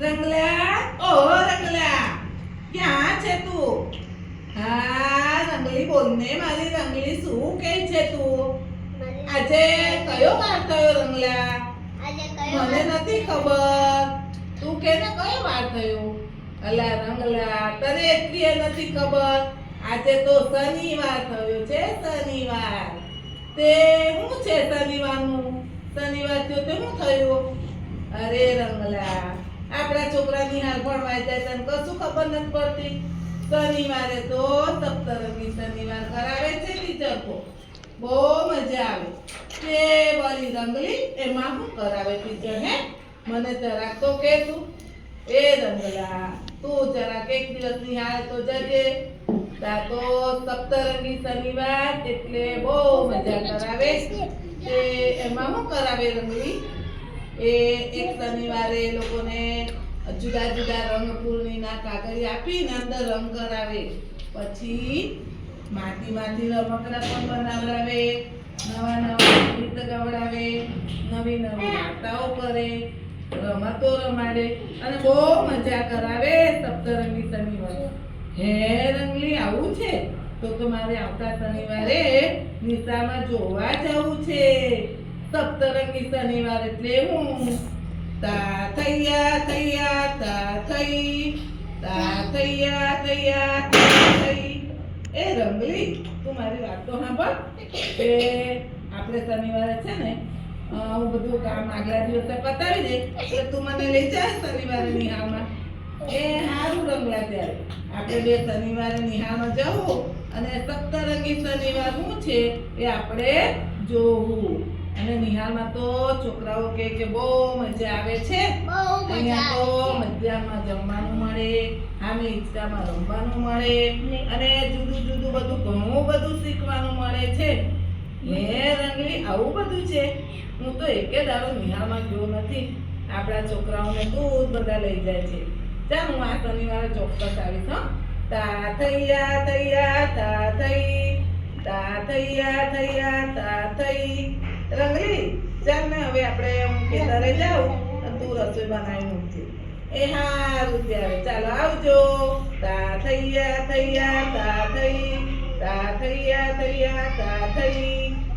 રંગલા? ઓ રંગલા. ક્યાં છે તું? હા રંગલી બોલને મારી રંગલી શું કહે છે તું? આજે કયો વાર થયો રંગલા? મને નથી ખબર. તું કે ને કયો વાર થયો? અલા રંગલા તને એટલી નથી ખબર. આજે તો શનિવાર થયો છે શનિવાર. તે શું છે શનિવારનું? શનિવાર થયો તે શું થયું? અરે રંગલા આપણા છોકરાની હાલ ભણવા જાય તને કશું ખબર નથી પડતી. શનિવારે તો સપ્તરંગી શનિવાર કરાવે છે ટીચર બહુ મજા આવે. તે વળી રંગલી એમાં હું કરાવે ટીચર, હે? મને જરાક તો કે તું એ રંગલા, તું જરાક એક દિવસ નિહાળે તો જજે. તા તો સપ્તરંગી શનિવાર એટલે બહુ મજા કરાવે. તે એમાં શું કરાવે રંગલી? એ એક શનિવારે લોકોને જુદા જુદા રંગ પૂર્ણિના કાગળી આપીને અંદર રંગ કરાવે. પછી માટીમાંથી રમકડા પણ બનાવડાવે, નવા નવા ગીત ગવડાવે, નવી નવી વાર્તાઓ કરે, રમતો રમાડે અને બહુ મજા કરાવે સપ્તરંગી શનિવારે. હે રંગલી, આવું છે? તો તો મારે આવતા શનિવારે નિશામાં જોવા જવું છે. સપ્તરંગી શનિવાર એટલે હું. તૈયા થૈયા તા થઈ તા થૈયા થૈયા થઈ. એ રંગલી તું મારી વાત તો સાંભળ. કે આપણે શનિવારે છે ને હું બધું કામ આગલા દિવસે પતાવી દે એટલે તું મને લઈ જા શનિવારે નિહાળમાં. એ સારું રંગલા ત્યારે. આપણે બે શનિવારે નિહાળમાં જવું અને સપ્તરંગી શનિવાર શું છે એ આપણે જોવું. અને નિહાળમાં તો છોકરાઓ કે બહુ મજા આવે છે. અહીંયા તો મધ્યામાં જમવાનું મળે આમે ઈચ્છામાં રમવાનું મળે અને જુદું જુદું બધું ઘણું બધું શીખવાનું મળે છે. હે રંગલી આવું બધું છે. હું તો એકે દાડો નિહાળમાં ગયો નથી. આપણા છોકરાઓને દૂધ બધા લઈ જાય છે. ચાલ હું આ શનિવારે ચોક્કસ આવીશ હો. તા થૈયા થૈયા તા થઈ. તા થૈયા થૈયા તા થઈ. રંગલી ચાલ ને હવે આપણે હું ખેતરે જાઉં તું રસોઈ બનાવી મૂકજે એ હારું ત્યારે ચાલો આવજો. તા થૈયા થૈયા, તા થઈ, તા થૈયા થૈયા, તા થઈ.